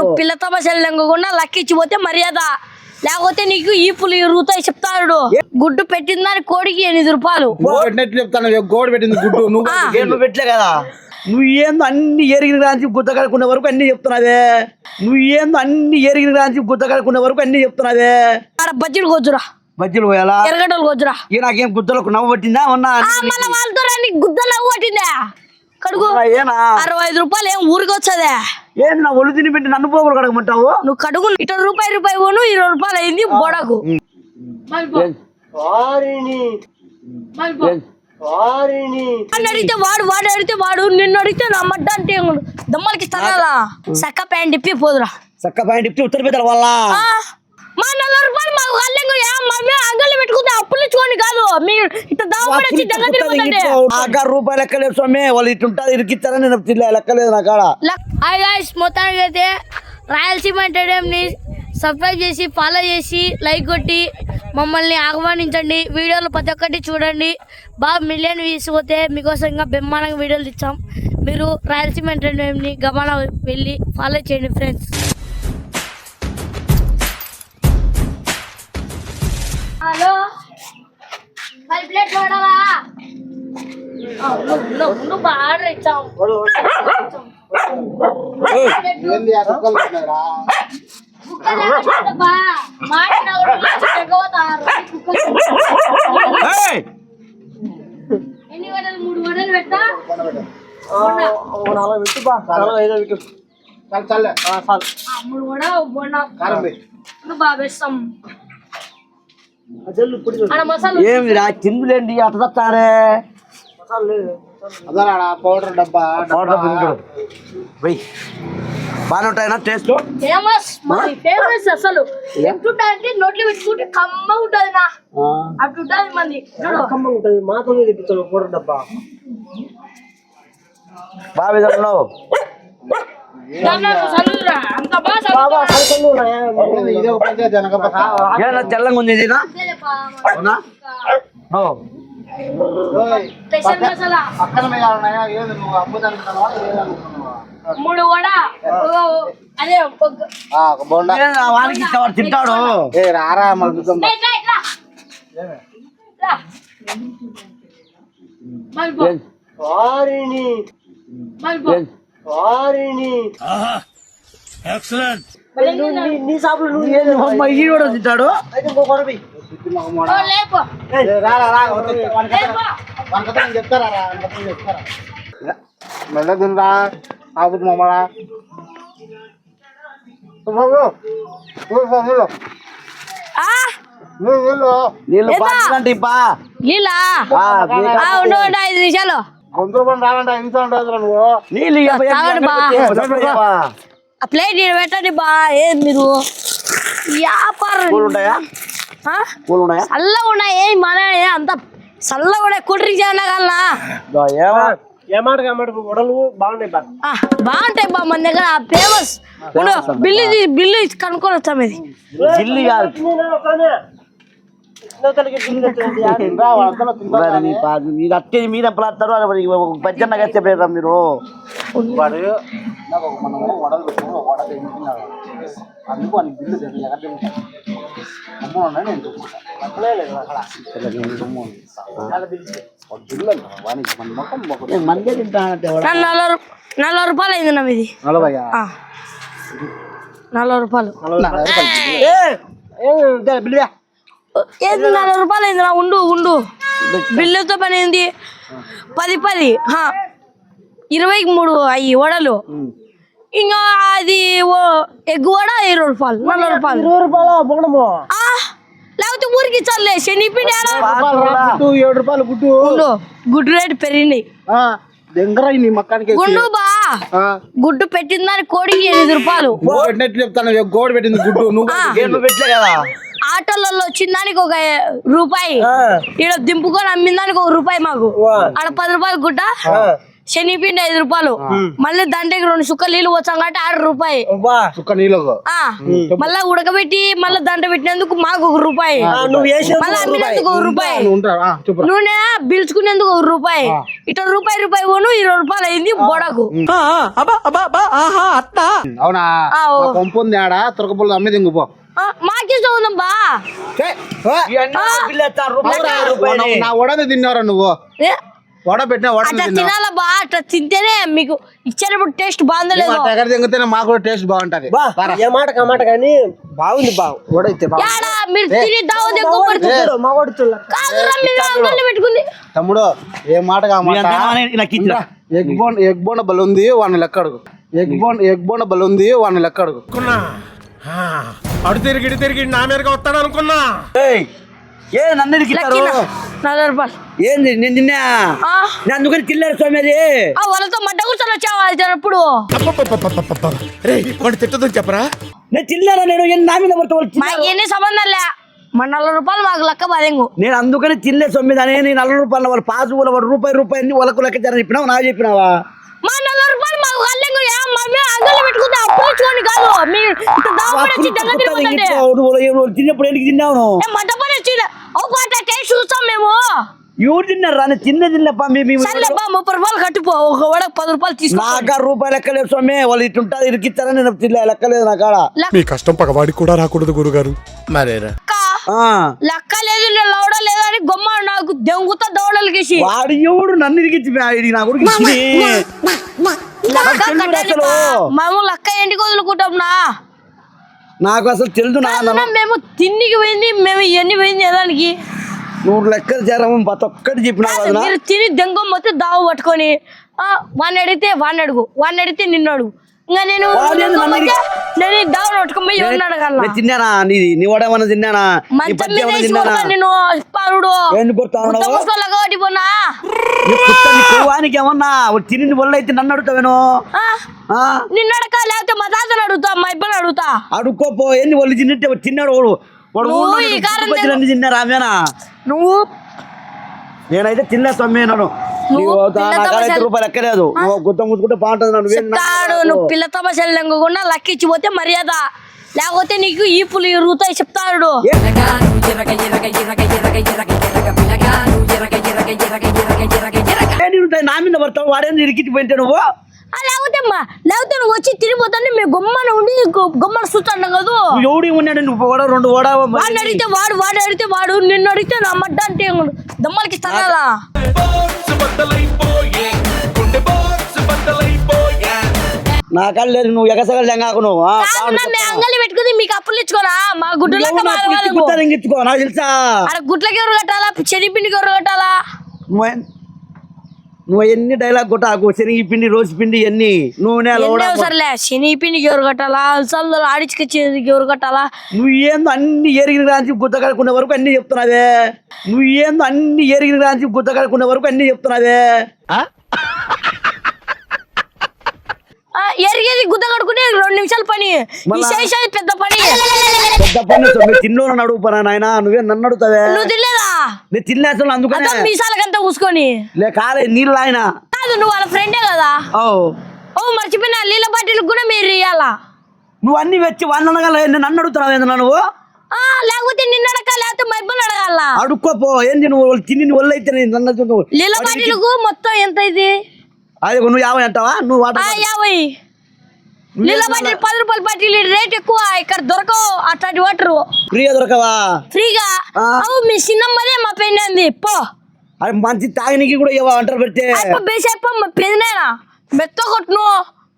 నువ్వు పిల్ల తమాషాలు లెంగకుండా లక్కిచ్చి పోతే మర్యాద. లేకపోతే నీకు ఈ పులి ఇరుగుతాయి చెప్తాడు. గుడ్డు పెట్టిన దాని కోడికి ఎనిమిది రూపాయలు. నువ్వు చెప్తాను గోడ పెట్టింది గుడ్డు నువ్వు నువ్వు పెట్టలే కదా. నువ్వు ఏందో అన్ని ఎరిగిన రాంచి గుద్ద కడుకునే వరకు అన్ని చెప్తున్నావే నువ్వు ఏందో అన్ని ఎరిగిన రాంచి గుద్ద కడుకునే వరకు అన్ని చెప్తున్నావే బజ్జీలు కొచ్చురా బజ్జీలు పోయాలా? ఎరగడలు కొచ్చురా ఏ నాకేం గుద్దలకు నవ్వు పట్టిందా ఉన్నా వాళ్ళతో రండి గుద్దలు పట్టిందా? కడుగు ఏనా? అరవై ఐదు రూపాయలు ఏం ఊరికి వచ్చేదే ఏంది నా ఒళ్ళు తిని పెట్టి నన్ను పోగులు కడగమంటావు? నువ్వు కడుగు ఇటు రూపాయి రూపాయి పోను ఇరవై రూపాయలు అయింది బొడకు వాడిని అడిగితే వాడు వాడు అడిగితే వాడు నిన్ను అడిగితే నా మడ్డ అంటే దమ్మలకి తనాలా సక్క ప్యాంట్ ఇప్పి పోదురా. చక్క పాయింట్ ఇప్పి ఉత్తర పెద్దల వల్ల ఆ, మా నలభై రూపాయలు మాకు అల్లెంగు మా మేము అంగళ్ళు పెట్టుకుంటే అప్పులు ఇచ్చుకోండి కాదు. మీరు ఇట్లా దావపడి వచ్చి దగ్గర తిరిగిపోతుంటే ఆకారు రూపాయలు లెక్కలేదు స్వామి. వాళ్ళు ఇటుంటారు ఇరికిస్తారని నేను లెక్కలేదు నా కాడ. హాయ్ గాయ్స్ మొత్తానికి అయితే రాయలసీమ ఎంటర్టైన్మెంట్ని సబ్స్క్రైబ్ చేసి ఫాలో చేసి లైక్ కొట్టి మమ్మల్ని ఆహ్వానించండి. వీడియోలు ప్రతి ఒక్కటి చూడండి. బాగా మిలియన్ వ్యూస్ పోతే మీకోసం ఇంకా బ్రహ్మాండంగా వీడియోలు ఇచ్చాం. మీరు రాయలసీమ ఎంటర్టైన్మెంట్ని గమన వెళ్ళి ఫాలో చేయండి ఫ్రెండ్స్ ఫైవ్ ప్లేట్ వాడాలా నువ్వు బాగా ఆర్డర్ ఇచ్చాం ఏంది ఆ కుక్కలు పెట్టినారా? ఏయ్! ఎన్ని వడలు మూడు వడలు పెట్టా కొండ పెట్టు. చాలు, చాలులే. ఆ, మూడు వడ బొండా కారం వేయి. నువ్వు అట్ట పౌడర్ డబ్బా పౌడర్ డబ్బా. బాగానే ఉంటాయినా టేస్ట్ ఫేమస్ మరి ఫేమస్ అసలు. నోట్లో పెట్టుకుంటే కమ్మ ఉంటది నా. అట్లుంటది మంది. చూడు. బాగా తెల్లంగా ఉంది అవునా? మూడు వడ ఓ, అదే ఒక- ఆ, ఒక బోండా. ఏదైనా వానికి తింటాడు. ఏ రారా. మరి పో. ఏం- మరి పో. ఏం- నీ ఏంది అమ్మ ఈ కూడా తింటాడు ఓ, లేపో. ఏ, రారా రా వద్దు, వానికి లేపో. వంకతనం చెప్తారా రా, వంకతనం చెప్తారా మెల్ల తినరా ఆపుతు మమ్మడా ఆ, నీళ్ళు నీళ్ళు ఏదా? పాటిందంటే ఇప్పా నీళ్ళా ఆ, నీళ్ళు- ఆ, ఉండు ఉండు ఐదు నిమిషాలు గొంతులు పని రావాలంటే ఇంత ఉండదు నువ్వు? నీళ్ళు ఇవ్వ, ఏం తాగండి బా. చేయాలి? ఆ ప్లేట్ నేను పెట్టండి బా. ఏం మీరు? వ్యాపారం. పూలు ఉంటాయా ఆ? పూలు ఉన్నాయా? చల్లగా ఉన్నాయి. ఏం మన? ఏ అంత చల్లగా ఉన్నాయి. కూల్ డ్రింక్స్ ఏమన్నా కల్లా దో, ఏమా ఆ, బాగుంటాయి బా. మన దగ్గర ఫేమస్ బిల్లు తీ- బిల్లు ఇచ్చి కనుక్కొని వస్తాం ఇది. జిల్లి కాదు. మరి నీ పా- మీరు అట్టే మీద పేరు మీరు వాడు నాకు ఒక మనము వడలు పెట్టాము ఒక వడ అందుకు బిల్లు తెలియదు ఎక్కడ అమ్మ నేను బిల్లు మందే నలభై రూపాయలు అయింది నా ఇది నలభై. నలభై రూపాయలు. బిల్లువే. ఏంది నలభై రూపాయలు అయింది నా ఉండు ఉండు. బిల్లుతో పని ఏంది? పది పది హా. ఇరవైకి మూడు అయ్యి వడలు. ఇంకా అది ఓ- ఎగ్గు వడ ఇరవై రూపాయలు నలభై రూపాయలు. ఆ, లేకపోతే ఊరికి ఇచ్చారులే శనిపిండి గుడ్డు ఏడు రూపాయలు గుడ్డు. ఉండు గుడ్డు రేటు పెరిగినాయి. మక్కానికి గుండు బా. గుడ్డు పెట్టిన దాని కోడికి ఎనిమిది రూపాయలు. గోడ పెట్టింది గుడ్డు. నువ్వు పెట్టలే కదా? ఆటోలలో వచ్చిన దానికి ఒక రూపాయి. ఈడ దింపుకొని అమ్మిన దానికి ఒక రూపాయి మాకు. ఆడ పది రూపాయలు గుడ్డ. శనిపిండి ఐదు రూపాయలు. మళ్ళీ దండకి రెండు సుక్కలు నీళ్ళు వచ్చాం కాబట్టి ఆరు రూపాయి నీళ్ళకు మళ్ళా ఉడకబెట్టి మళ్ళీ దండ పెట్టినందుకు మాకు ఒక రూపాయి. మళ్ళీ అమ్మినందుకు ఒక రూపాయి. నూనె పిలుచుకునేందుకు ఒక రూపాయి. ఇటు రూపాయి రూపాయి పోను ఇరవై రూపాయలు అయింది బొడకు. అవునా? ఉంది ఆడ తురకపుల్ల మాకిష్టం. నా వడని తిన్నారా నువ్వు? ఏ, వడ పెట్టినా వడ అట్లా తినాలబ్బా అట్లా తింటేనే మీకు ఇచ్చేటప్పుడు టేస్ట్ బాగుందో మా లేదో దగ్గర తింగితేనే మాకు కూడా టేస్ట్ బాగుంటది. బా ఏ మాట మాట కానీ బాగుంది మీరు తిని మా వాడు కాదురా మీరు అంగళ్ళు పెట్టుకుంది. తమ్ముడు ఏ మాట? కామాట. ఎగ్ బోన్ ఎగ్ బోన్ బల్ ఉంది వాడిని లెక్క అడుగు. ఎగ్ బోన్ ఎగ్ బోన్ బల్ ఉంది వాడిని లెక్క అడుగు. అడు తిరిగి ఇటు తిరిగి నా మీదకి వస్తాడు అనుకున్నా. ఏయ్, ఏ నన్ను? లక్కిన నలభై రూపాయలు. ఏంది నేను తిన్నా ఆ, నేను అందుకని తిల్లారు స్వామి అది ఆ వాళ్ళతో మడ్డ కూర్చొని వచ్చావా అప్పుడు వాడు తిట్టదని చెప్పరా? నేను తిల్లారా నేను ఏం నా మీద వాళ్ళు తిన్నారు. ఎన్ని సంబంధం లే. మన నలభై రూపాయలు మాకు లెక్క పదేంగు నేను అందుకని తిల్లే సొమ్మిది అని నేను నలభై రూపాయలు వాళ్ళ పాసు వాడు రూపాయి రూపాయి అన్ని వాళ్ళకు లెక్క జర చెప్పినావు? నాకు చెప్పినావా? మా నలభై రూపాయలు మాకు కళ్ళెంగు ఏ మా మేము అంగళ్ళు పెట్టుకుంటే అప్పులు ఇచ్చుకోండి కాదు మీరు తిన్నప్పుడు ఎందుకు తిన్నావు వచ్చి ఓ పాట టేస్ట్ చూస్తాం మేము ఎవరు తిన్నారు తిన్న తిన్నప్ప మీ మీ సర్లేబ్బా ముప్పై రూపాయలు కట్టిపో ఒక వడకు పది రూపాయలు తీసుకో నాకా రూపాయలు లెక్కలేదు స్వామి వాళ్ళు ఇటుంటారు ఇరికిస్తారని నేను తిల్ల లెక్కలేదు నా కాడ మీ కష్టం పగవాడికి కూడా రాకూడదు గురుగారు మరేరా లెక్క లేదు లవడ లేదు అని గొమ్మ నాకు దెంగుతా దవడలకేసి వాడు ఎవడు నన్ను ఇరికిచ్చి ఇది నా కొడుకు. మేము లెక్క ఎందుకు వదులుకుంటాం నా నాకు అసలు తెలుసు మేము తిన్నికి పోయింది మేము ఎన్ని పోయింది దానికి నువ్వు లెక్కలు చేరము ప్రతి ఒక్కటి మీరు తిని దెంగం మొత్తం దావు పట్టుకొని ఆ, వాడిని అడిగితే వాడిని అడుగు వాడిని అడిగితే నిన్ను అడుగు. ఇంకా నేను నేను ఈ దావును పట్టుకొని పోయి ఎవరిని అడగాల నేను తిన్నానా? నీది నీ వాడేమన్నా తిన్నానా? నీ మీద ఏమన్నా తిన్నానా? నేను పారుడు ఎందుకు కొడతావు? ఒకటి పోనా? కొవ్వానికి ఏమన్నా? తిని వల్ల అయితే నన్ను అడుగుతావేను? నిన్ను అడక లేకపోతే మా తాతను అడుగుతా మా ఇబ్బంది అడుగుతా. అడుక్కోపో ఏంది వాళ్ళు తిన్నట్టే తిన్నాడు వాడు? వాడు తిన్నారా నువ్వు నేనైతే తిన్నా తమాషాలు- రూపాయలు ఎక్కలేదు ముసుకుంటే బాగుంటుంది నువ్వు పిల్ల తమాషాలు లెంగకుండా లక్కిచ్చిపోతే మర్యాద. లేకపోతే నీకు ఈ పులు ఇరుగుతాయి చెప్తాడు. నా మీద పడతావు వాడేంది ఇరికిచ్చి పోయింటే నువ్వు? ఆ, లేకపోతే నువ్వు వచ్చి తిరిగిపోతాను మేము గొమ్మన ఉండి గొమ్మన చూస్తాను కదా? నువ్వు ఎవడి ఉన్నాడు? నువ్వు రెండు ఓడ వాడిని అడిగితే వాడు వాడు అడిగితే వాడు నిన్ను అడిగితే నా మడ్డ అంటే దమ్మలకి ఇస్తానా నా కళ్ళు లేదు నువ్వు ఎగసగలు నువ్వు మేము అంగలి పెట్టుకుని మీకు అప్పులు ఇచ్చుకోరా మా నాకు నాకు తెలుసా? గుడ్లకి ఎవరు కట్టాలా? శనిపిండికి ఎవరు కట్టాలా? నువ్వు ఎన్- నువ్వు ఎన్ని డైలాగ్ కొట్టాకు? శనగ పిండి రోజు పిండి ఎన్ని? నూనె సర్లే శనిపిండికి ఎవరు కట్టాలా? అలసందలు ఆడిచుకొచ్చేది ఎవరు కట్టాలా? నువ్వు ఏందో అన్ని ఎరిగిన రాంచి గుద్ద కడుకునే వరకు అన్ని చెప్తున్నావే నువ్వు ఏందో అన్ని ఎరిగిన రాంచి గుద్ద కడుకునే వరకు అన్ని చెప్తున్నావే ఆ, ఎరిగేది గుద్ద కడుకునే రెండు నిమిషాల పని. పెద్ద పని. పెద్ద పని నువ్వు తిన్నోని అడుగుపరా నాయన. నువ్వే నన్ను అడుగుతావే? నువ్వు నేను తినేస్తాను అందుకనే. అదో మీసాలకంతా కూసుకొని లే కాలే నీళ్ళు ఆయన కాదు నువ్వు వాళ్ళ ఫ్రెండే కదా? ఓ. ఓ మర్చిపోయినా నీళ్ళ బాటిల్ కూడా మీరు ఇయ్యాలా? నువ్వు అన్ని వచ్చి వాళ్ళు అనగల నన్ను అడుగుతున్నావు ఏంది నువ్వు ఆ, లేకపోతే నిన్ను లేకపోతే మా ఇబ్బంది అడగాల? అడుక్కోపో. ఏంది నువ్వు తిని నీ వల్ల అయితే. నీళ్ళ బాటిల్కు మొత్తం ఎంత ఇది? అది నువ్వు యాభై అంటావా? నువ్వు యాభై. బాటిల్ పది రూపాయల బాటిల్ రేట్ ఎక్కువ ఇక్కడ దొరకవు అట్లాంటి వాటర్. ఫ్రీగా దొరకవా? ఫ్రీగా. అవు మీ చిన్నమ్మదే మా పెళ్ళి పో. అది మంచి తాగనికి కూడా ఇవ్వ అంటారు పెడితే? అయిపో బేసైపో మా పెళ్ళినేనా మెత్త కొట్టును.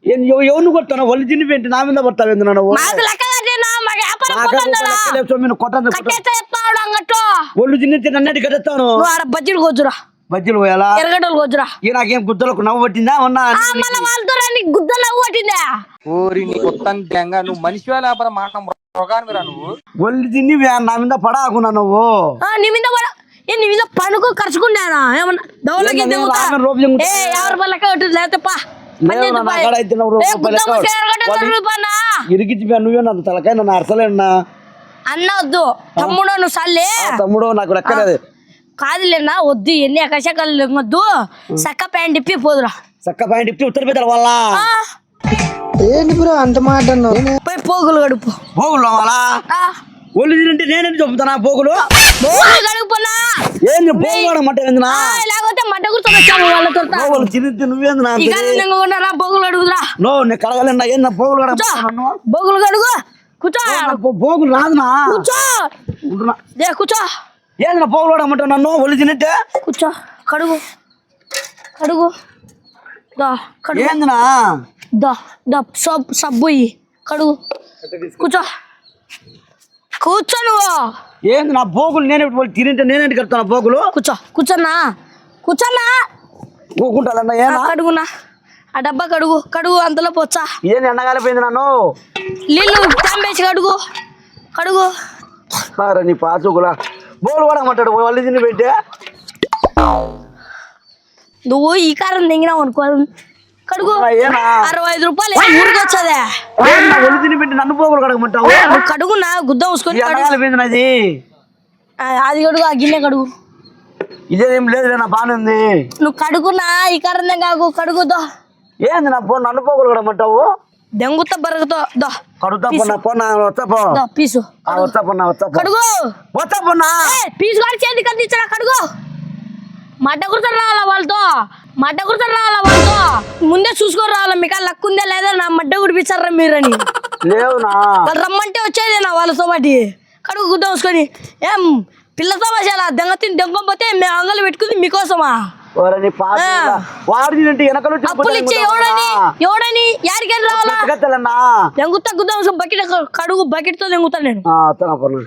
ఏం ఎవ- ఎవరిని కొడతావు వాళ్ళు తిని పెట్టి నా మీద పడతావు ఏంది నువ్వు కట్టేనా కొట్టను. కట్టేస్తా చెప్తాడు అంగట్టు ఒళ్ళు తిని నన్నటి కట్టేస్తాను బజ్జీలు కొద్దురా బజ్జీలు పోయాలా? ఎరగడ్డలు కొద్దురా ఇక నాకేం గుద్దలకు నవ్వు పట్టిందా? ఉన్నా మళ్ళా వాళ్ళతో రండి గుద్దలు కొట్టిందా ఓరి నీ కొత్త దెంగ నువ్వు మనిషి లేకపోతే మాట మృగానివిరా నువ్వు? ఒళ్ళు తిని నా మీద పడాకున్నా నువ్వు. ఆ, నీ మీద పడ ఏ నీ మీద పనుకో ఖర్చుకున్నానా ఏమన్నా దౌలకి ఏంది, దిగుతా రాగం రోపు దిగుతా. ఏ ఎవరి పని లెక్క కొట్టు లేకపోతే పా. పని లేవు, చేద్దు నా పా. కాడ అయితే నువ్వు ఏ, లెక్క. వాళ్ళు- నువ్వే నన్ను తలకాయ నన్ను అరసలేనా? అన్న వద్దు తమ్ముడు నువ్వు సల్లే. తమ్ముడు నాకు లెక్కలేదు కాదులేనా వద్దు ఎన్ని అకశకాలు వద్దు సక్క ప్యాంట్ ఇప్పి పోదురా. చక్క పాయింట్ ఇప్పి ఉత్తర పెద్దల వల్ల ఏంటి బ్రో అంత మాట పోయి పోగులు కడుపు. పోగులు వాళ్ళ ఆ, ఒళ్ళు తినంటే నేనేంటి చెప్తానా పోగులు? పోగులు కడుపునా ఏంది పోగులు ఏందినా? లేకపోతే మడ్డ కూర్చొని వచ్చాము వాళ్ళతో పోగులు తిని నువ్వేంది నా బొగులు అడుగుదురా నో నేను కడగలేనా? ఏందా పోగులు కడగ బొగులు కడుగు. కూర్చో. పోగులు రాదునా? కూర్చో. కూర్చో. ఏంది నా పోగులు వాడమంటావు నన్ను ఒళ్ళు తినట్టే కూర్చో కడుగు కడుగు దా కడుగు ఏందినా దా దా సబ్ సబ్బు. కడుగు కూర్చో కూర్చో నువ్వు ఏంది నా పోగులు నేనే వాళ్ళు తినంటే నేనేంటి కడతాను పోగులు కూర్చో కూర్చోన్నా కూర్చోన్నా ఊకుంటానన్నా ఏనా కడుగునా ఆ డబ్బా కడుగు కడుగు అంతలో పోచ్చా ఏంది ఎండగాలిపోయింది నన్ను నీళ్ళు తాంబేసి కడుగు కడుగు సరే నీ పాచుకులా బోలు వాడమంటాడు వాళ్ళు తిని పెట్టే. నువ్వు ఈ కారం దిగినావు అనుకో కడుగు. అరవై ఐదు రూపాయలు ఊరికి వచ్చేదే. నా ఒళ్ళు తిని పెట్టి నన్ను పోగులు కడగమంటావు? నువ్వు గుద్ద కడుగు. ఎండగాలిపోయింది నాది. ఆ, అది కడుగు ఆ గిన్నె కడుగు. ఇదేం లేదు నా బాగానే ఉంది. నువ్వు కడుగునా ఈ కారం కాకు కడుగుతో ఏంది నా పో నన్ను పోగులు కడగమంటావు? దెంగుతో బరుగుతో దో పొన్నా పొన్నా పీసు ఆ, వచ్చా పొన్నా వచ్చా పో కడుగు వచ్చా పొన్నా ఏ, పీసు చేతి కడుగు మడ్డ కుర్తలు రావాలా వాళ్ళతో మడ్డ కుర్తలు రావాలా వాళ్ళతో ముందే చూసుకొని రావాలా మీకు ఆ లక్ ఉందా లేదా నా మడ్డ కుడిపించారా మీరని లేవునా వాళ్ళు రమ్మంటే వచ్చేది నా వాళ్ళతో పాటి కడుగు గుద్ద మూసుకొని ఏం పిల్లతో మసాలా దెంగ తిని దెంగపోతే మేము అంగలు పెట్టుకుంది మీకోసమా ఓరే నీ పాత వాడు తినంటే వెనకలు అప్పులు ఇచ్చే ఎవడని? ఎవడని? యారికని రావాలా? తెలన్నా దెంగుతా గుద్ద మూసుకొని బకెట్ కడుగు బకెట్తో దెంగుతా నేను. వస్తానా పొన్నా